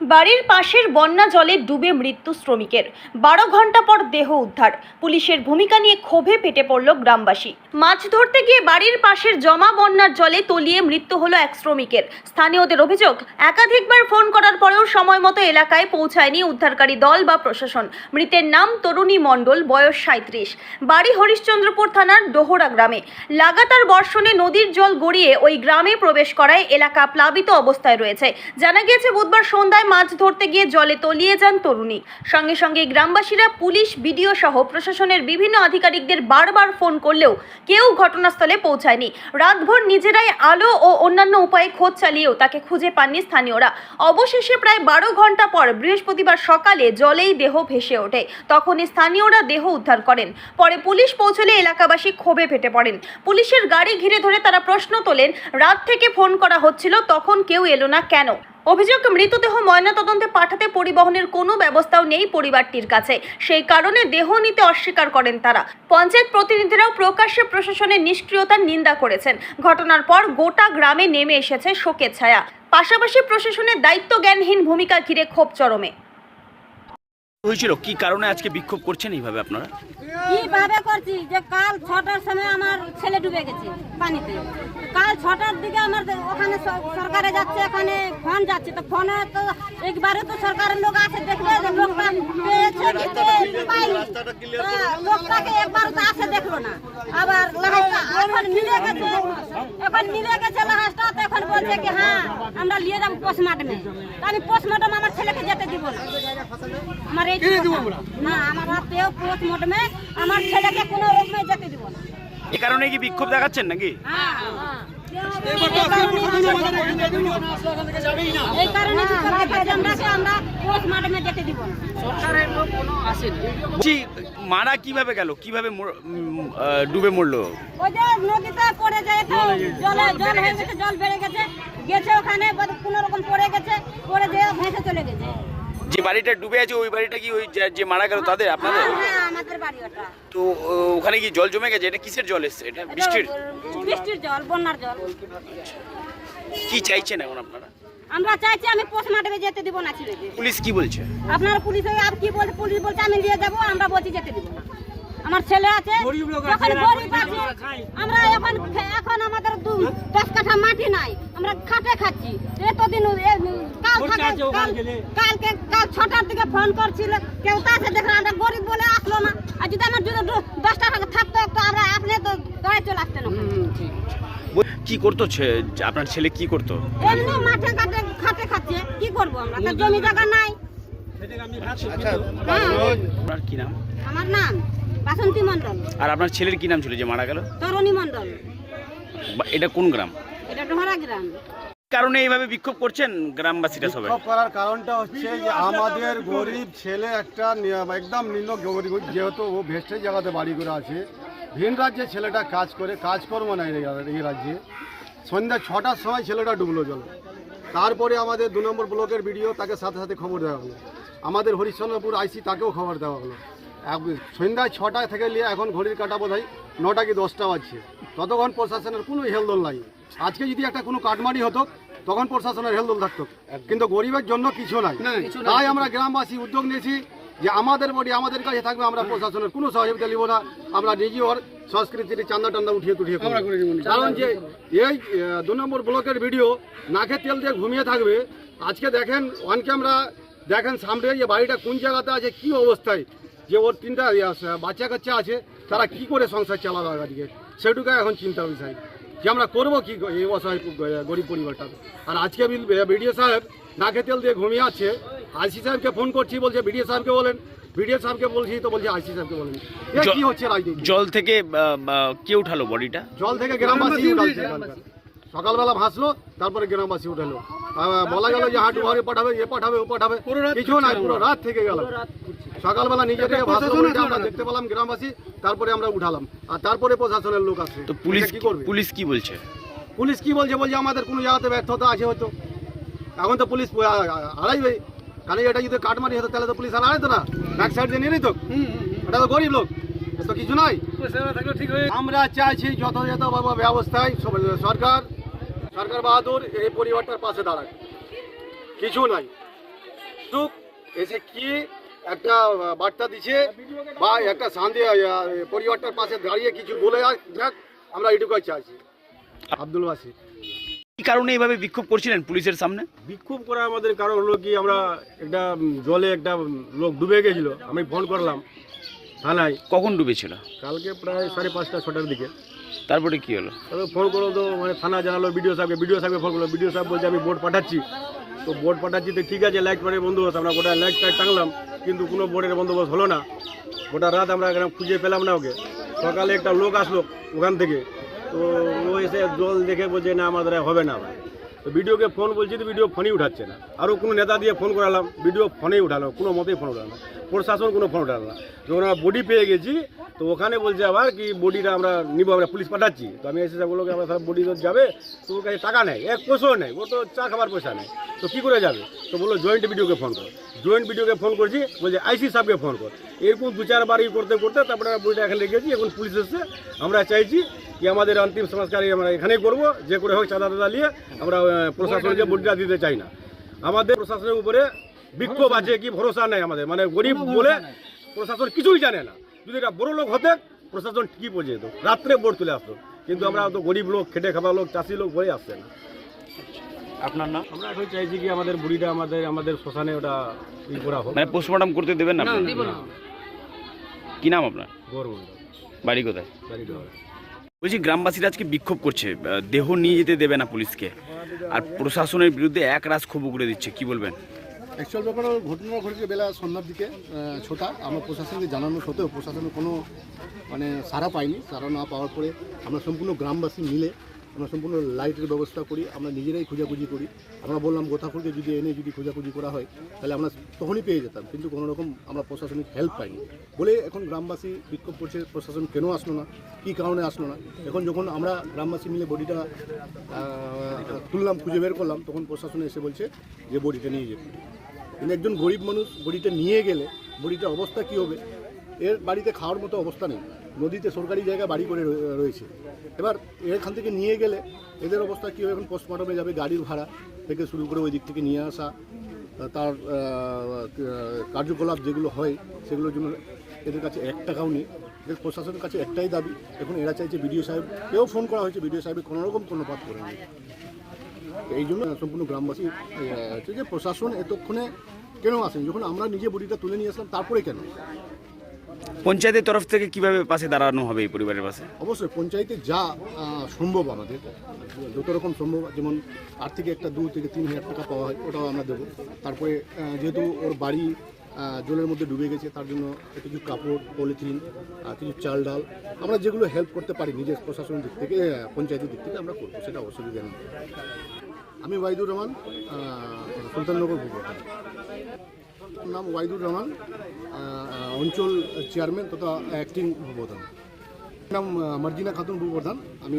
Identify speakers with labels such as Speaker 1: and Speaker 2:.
Speaker 1: বাড়ির পাশের বন্যা জলে ডুবে মৃত্যু শ্রমিকের। বারো ঘণ্টা পর দেহ উদ্ধার। পুলিশের ভূমিকা নিয়ে ক্ষোভে পেটে পড়ল গ্রামবাসী। মাছ ধরতে গিয়ে বাড়ির পাশের জমা বন্যার জলে তলিয়ে মৃত্যু হলো এক শ্রমিকের। স্থানীয়দের অভিযোগ, একাধিকবার ফোন করার পরেও সময় মতো এলাকায় পৌঁছায়নি উদ্ধারকারী দল বা প্রশাসন। মৃতের নাম তরুণী মণ্ডল, বয়স সাঁত্রিশ বাড়ি হরিশ্চন্দ্রপুর থানার ডোহরা গ্রামে। লাগাতার বর্ষণে নদীর জল গড়িয়ে ওই গ্রামে প্রবেশ করায় এলাকা প্লাবিত অবস্থায় রয়েছে। জানা গিয়েছে, বুধবার সন্ধ্যায় মাছ ধরতে গিয়ে জলে তলিয়ে যান তরুণী। সঙ্গে সঙ্গে গ্রামবাসীরা, পুলিশ, বিডিও সহ প্রশাসনের বিভিন্ন আধিকারিকদের বারবার ফোন করলেও কেউ ঘটনাস্থলে পৌঁছায়নি। রাতভর নিজেরাই আলো ও অন্যান্য উপায়ে খোঁজ চালিয়েও তাকে খুঁজে পাননি স্থানীয়রা। অবশেষে প্রায় বারো ঘণ্টা পর বৃহস্পতিবার সকালে জলেই দেহ ভেসে ওঠে। তখনই স্থানীয়রা দেহ উদ্ধার করেন। পরে পুলিশ পৌঁছলে এলাকাবাসী ক্ষোভে ফেটে পড়েন। পুলিশের গাড়ি ঘিরে ধরে তারা প্রশ্ন তোলেন, রাত থেকে ফোন করা হচ্ছিল, তখন কেউ এলো না কেন? অভিযোগ, মৃতদেহ ময়নাতদন্তে পাঠাতে পরিবহনের কোনো ব্যবস্থাও নেই পরিবারটির কাছে। সেই কারণে দেহ নিতে অস্বীকার করেন তারা। পঞ্চায়েত প্রতিনিধিরাও প্রকাশ্যে প্রশাসনের নিষ্ক্রিয়তার নিন্দা করেছেন। ঘটনার পর গোটা গ্রামে নেমে এসেছে শোকের ছায়া। পাশাপাশি প্রশাসনের দায়িত্ব জ্ঞানহীন ভূমিকা ঘিরে ক্ষোভ চরমে।
Speaker 2: হয়েছিল? কি কারণে আজকে বিক্ষোভ করছেন এইভাবে আপনারা?
Speaker 3: কীভাবে করছি যে কাল ছটার সময় আমার ছেলে ডুবে গেছে পানিতে। কাল ছটার দিকে আমার ওখানে সরকারে যাচ্ছে এখানে ফোন যাচ্ছে। তো ফোনে তো একবারে তো সরকারের লোক আছে দেখবে যে লোকটা পেয়েছে কি পায়নি তা লোকটাকে একবার তো আসে দেখল না। আবার এখন মিলে গেছে এখন মিলে গেছে লাহাজটা তো এখন বলছে কি হ্যাঁ আমরা নিয়ে যাব পোস্টমার্টমে আমি পোস্টমার্টম আমার ছেলেকে যেতে দিব না। আমার এই না আমার হাতেও পোস্টমার্টমে আমার? ছেলেকে কোনো রকমে যেতে দিব না
Speaker 2: এ কারণে কি বিক্ষোভ দেখাচ্ছেন নাকি
Speaker 3: হ্যাঁ এই কারণে আমরা পোস্টমার্টমে যেতে দিব না।
Speaker 2: বলছি মারা কীভাবে গেল? কীভাবে ডুবে মরলো?
Speaker 3: ওই যে নদীতে পড়ে যায় তো জলে জল হয়ে গেছে জল বেড়ে গেছে গেছে ওখানে কোনো রকম পড়ে গেছে পড়ে যেয়ে ভেসে চলে গেছে।
Speaker 2: যে বাড়িটা ডুবে আছে ওই বাড়িটা কি ওই যে- মারা গেল তাদের আপনাদের?
Speaker 3: হ্যাঁ আমাদের বাড়ি ওটা।
Speaker 2: তো ওখানে কি জল জমে গেছে? এটা কিসের জল এসছে? এটা বৃষ্টির?
Speaker 3: বৃষ্টির জল বন্যার জল।
Speaker 2: কি চাইছেন এখন আপনারা?
Speaker 3: আমরা চাইছি আমি পোস্টমার্টমে যেতে দিব না ছেলেকে।
Speaker 2: পুলিশ কি বলছে?
Speaker 3: আপনার পুলিশ আর কি বলছে পুলিশ বলছে আমি নিয়ে যাব আমরা বলছি যেতে দিব না। আমার ছেলে আছে আমরা এখন এখন আমাদের দু- দশ কাঠা মাটি নাই। আমরা খাটে খাচ্ছি। এতদিন কাল কালকে কাল ছটার দিকে ফোন করছিল। কেউ তো আছে দেখলাম আমরা গরিব বলে আসলো না। আর যদি আমার যদি দু- দশ টাকা থাকতো তো আমরা আপনি তো দৌড়ে চলে আসতেন
Speaker 2: কি করতো আপনার ছেলে কি করতো?
Speaker 3: এমনি মাঠে ঘাটে খাটে খাচ্ছে। কি করব আমরা? জমি জায়গা নাই। হ্যাঁ।
Speaker 2: আপনার কি নাম?
Speaker 3: আমার নাম বাসন্তী মন্ডল
Speaker 2: আর আপনার ছেলের কি নাম ছিল যে মারা গেল?
Speaker 3: তরণী মন্ডল
Speaker 2: এটা কোন গ্রাম?
Speaker 3: এটা ডোহরা গ্রাম।
Speaker 2: কারণে এইভাবে বিক্ষোভ করছেন গ্রামবাসীরা সবাই?
Speaker 4: বিক্ষোভ করার কারণটা হচ্ছে যে আমাদের গরিব ছেলে একটা একদম নিম্ন গরিব যেহেতু ও ভেস্টের জায়গাতে বাড়ি করে আছে ভিন রাজ্যে ছেলেটা কাজ করে কাজকর্ম নাই এই রা- এই রাজ্যে। সন্ধ্যা ছটার সময় ছেলেটা ডুবলো জলে। তারপরে আমাদের দু নম্বর ব্লকের ভিডিও তাকে সাথে সাথে খবর দেওয়া হলো। আমাদের হরিশ্চন্দ্রপুর আইসি তাকেও খবর দেওয়া হলো। এক- সন্ধ্যা ছটা থেকে নিয়ে এখন ঘড়ির কাটা বোধ হয় নটা কি দশটা বাজছে। ততক্ষণ প্রশাসনের কোনো হেলদোল নাই। আজকে যদি একটা কোনো কাটমানি হতো তখন প্রশাসনের হেলদোল থাকতো। কিন্তু গরিবের জন্য কিছু নাই। তাই আমরা গ্রামবাসী উদ্যোগ নিয়েছি যে আমাদের বডি আমাদের কাছে থাকবে আমরা প্রশাসনের কোনো সহযোগিতা নিব না। আমরা নিজে ওর সংস্কৃতির চান্দা টান্দা উঠিয়ে তুঠিয়ে কারণ যে এই দু নম্বর ব্লকের ভিডিও নাকে তেল দিয়ে ঘুমিয়ে থাকবে। আজকে দেখেন অন ক্যামেরা দেখেন সামনে যে বাড়িটা কোন জায়গাতে আছে কি অবস্থায়? যে ওর তিনটা বাচ্চা কাচ্চা আছে তারা কি করে সংসার চালাবে আজকে সেটুকু এখন চিন্তা বিষয়। যে আমরা করব কি এই অসহায় গরিব পরিবারটা আর আজকে বিডিও সাহেব নাকে তেল দিয়ে ঘুমিয়ে আছে। আইসি সাহেবকে ফোন করছি বলছে বিডিও সাহেবকে বলেন। বিডিও সাহেবকে বলছি তো বলছে আইসি সাহেবকে বলেন। কি হচ্ছে রাজনীতি?
Speaker 2: জল থেকে কে উঠালো বডিটা?
Speaker 4: জল থেকে গ্রামবাসী উঠাচ্ছে সকালবেলা ভাসলো তারপরে গ্রামবাসী উঠালো। বলা গেল যে হাঁটু ঘরে পাঠাবে এ পাঠাবে ও পাঠাবে। কিছু নাই পুরো রাত থেকে গেল। সকালবেলা নিজে থেকে আমরা দেখতে পেলাম গ্রামবাসী তারপরে আমরা উঠালাম। আর তারপরে প্রশাসনের লোক আসে
Speaker 2: তো পুলিশ
Speaker 4: কি করবে?
Speaker 2: পুলিশ কি বলছে?
Speaker 4: পুলিশ কি বলছে? বলছে আমাদের কোনো জায়গাতে ব্যর্থতা আছে হয়তো। এখন তো পুলিশ হারাইবে। কারণ এটা যদি কাটমারি হতো তাহলে তো পুলিশ আর হারাইতো না। ব্যাক সাইড দিয়ে নিয়ে নিত। এটা তো গরিব লোক। তো কিছু নাই। আমরা চাইছি যথাযথ ব্যবস্থায় সরকার সরকার বাহাদুর এই পরিবারটার পাশে দাঁড়ায় কিছু নাই। এসে কি একটা বার্তা দিছে বা একটা শান্তি পরিবারটার পাশে দাঁড়িয়ে কিছু বলে যাক আমরা এটুকুই চাইছি। আব্দুল বাসি।
Speaker 2: কি কারণে এইভাবে বিক্ষোভ করছিলেন পুলিশের সামনে?
Speaker 5: বিক্ষোভ করা আমাদের কারণ হলো কি আমরা একটা জলে একটা লোক ডুবে গেছিল। আমি ফোন করলাম থানায়।
Speaker 2: কখন ডুবেছিল?
Speaker 5: কালকে প্রায় সাড়ে পাঁচটা ছটার দিকে।
Speaker 2: তারপরে কি হলো?
Speaker 5: তবে ফোন করল তো মানে থানা জানালো বিডিও সাহেবকে বিডিও সাহেবকে ফোন করল। বিডিও সাহেব বলছে আমি বোর্ড পাঠাচ্ছি। তো বোর্ড পাঠাচ্ছি তো ঠিক আছে লাইট ফাইটের বন্দোবস্ত আমরা গোটা লাইট টাইট টাঙলাম কিন্তু কোনো বোর্ডের বন্দোবস্ত হলো না। গোটা রাত আমরা এখানে খুঁজে পেলাম না ওকে। সকালে একটা লোক আসলো ওখান থেকে। তো ও এসে জল দেখে বলছে, না, আমাদের হবে না ভাই। তো ভিডিওকে ফোন বলছি তো ভিডিও ফোনই উঠাচ্ছে না। আরও কোনো নেতা দিয়ে ফোন করালাম, ভিডিও ফোনেই উঠালো, কোনো মতেই ফোন উঠালো প্রশাসন কোনো ফোন উঠালো না। যখন আমরা বডি পেয়ে গেছি, তো ওখানে বলছে আবার কি বডিটা আমরা নিব, আমরা পুলিশ পাঠাচ্ছি। তো আমি এসে বলল আমরা সব বডি যাবে তো ওর কাছে টাকা নেই এক পয়সাও নেই, ও তো চা খাবার পয়সা নেই, তো কী করে যাবে? তো বলল জয়েন্ট ভিডিওকে ফোন কর। জয়েন্ট ভিডিওকে ফোন করছি, বলছে আইসি সাহেবকে ফোন কর। এরকম দু চারবার ই করতে করতে তারপরে বডিটা এখানে রেখেছি, এখন পুলিশ এসছে। আমরা চাইছি কি আমাদের অন্তিম সংস্কার আমরা এখানেই করব, যে করে হোক চাঁদা টাদা নিয়ে আমরা প্রশাসনকে বডিটা দিতে চাই না। আমাদের প্রশাসনের উপরে বিক্ষোভ আছে কি ভরসা নেই আমাদের? মানে গরিব বলে প্রশাসন কিছুই জানে না। যদি এটা বড় লোক হতে প্রশাসন ঠিকই পৌঁছে যেত। রাত্রে বোর্ড তুলে আসতো। কিন্তু আমরা তো গরিব লোক খেটে খাওয়া লোক চাষি লোক হয়ে আসছে না।
Speaker 2: আপনার নাম?
Speaker 5: আমরা এখন চাইছি কি আমাদের বুড়িটা আমাদের আমাদের শ্মশানে ওটা ই করা হোক।
Speaker 2: মানে পোস্টমর্টম করতে দেবেন না কি নাম আপনার? বাড়ি কোথায়?
Speaker 5: বাড়ি
Speaker 2: বলছি গ্রামবাসীরা আজকে বিক্ষোভ করছে। দেহ নিয়ে যেতে দেবে না পুলিশকে। আর প্রশাসনের বিরুদ্ধে এক রাস ক্ষোভ উগড়ে দিচ্ছে। কি বলবেন?
Speaker 6: অ্যাকচুয়াল ব্যাপার ঘটনা ঘটেছে বেলা সন্ধ্যার দিকে ছোটা। আমরা প্রশাসনকে জানানো সত্ত্বেও প্রশাসনের কোনো মানে সাড়া পাইনি। সারা না পাওয়ার পরে আমরা সম্পূর্ণ গ্রামবাসী মিলে আমরা সম্পূর্ণ লাইটের ব্যবস্থা করি, আমরা নিজেরাই খোঁজাখুঁজি করি। আমরা বললাম গোথাপুরকে যদি এনে যদি খোঁজাখুঁজি করা হয়, তাহলে আমরা তখনই পেয়ে যেতাম। কিন্তু কোনো রকম আমরা প্রশাসনিক হেল্প পাইনি। বলে এখন গ্রামবাসী বিক্ষোভ করছে, প্রশাসন কেন আসলো না? কী কারণে আসলো না? এখন যখন আমরা গ্রামবাসী মিলে বডিটা তুললাম, খুঁজে বের করলাম, তখন প্রশাসন এসে বলছে যে বডিটা নিয়ে যেতে। কিন্তু একজন গরিব মানুষ বড়িটা নিয়ে গেলে বড়িটার অবস্থা কী হবে? এর বাড়িতে খাওয়ার মতো অবস্থা নেই। নদীতে সরকারি জায়গা বাড়ি করে রয়েছে। এবার এখান থেকে নিয়ে গেলে এদের অবস্থা কী হবে? এখন পোস্টমর্টমে যাবে, গাড়ির ভাড়া থেকে শুরু করে ওই দিক থেকে নিয়ে আসা, তার কার্যকলাপ যেগুলো হয় সেগুলোর জন্য এদের কাছে এক টাকাও নেই। এদের প্রশাসনের কাছে একটাই দাবি। এখন এরা চাইছে বিডিও সাহেব কেউ ফোন করা হয়েছে। বিডিও সাহেবের কোনোরকম কোনো পাত করেনি এই জন্য সম্পূর্ণ গ্রামবাসী হচ্ছে যে প্রশাসন এতক্ষণে কেন আসেন? যখন আমরা নিজে বডিটা তুলে নিয়ে আসলাম তারপরে কেন?
Speaker 2: পঞ্চায়েতের তরফ থেকে কীভাবে পাশে দাঁড়ানো হবে এই পরিবারের পাশে?
Speaker 6: অবশ্যই পঞ্চায়েতে যা সম্ভব আমাদের যত রকম সম্ভব যেমন আট থেকে একটা দু থেকে তিন হাজার টাকা পাওয়া হয় ওটাও আমরা দেবো। তারপরে যেহেতু ওর বাড়ি জলের মধ্যে ডুবে গেছে তার জন্য কিছু কাপড় পলিথিন কিছু চাল ডাল আমরা যেগুলো হেল্প করতে পারি নিজের প্রশাসনের দিক থেকে পঞ্চায়েতের দিক থেকে আমরা করব সেটা অসুবিধা নেই আমি ওয়াইদুর রহমান সুলতাননগর ভূপতান নাম ওয়াইদুর রহমান অঞ্চল চেয়ারম্যান তথা অ্যাক্টিং ভূপ্রধান নাম মার্জিনা খাতুন ভূপ্রধান আমি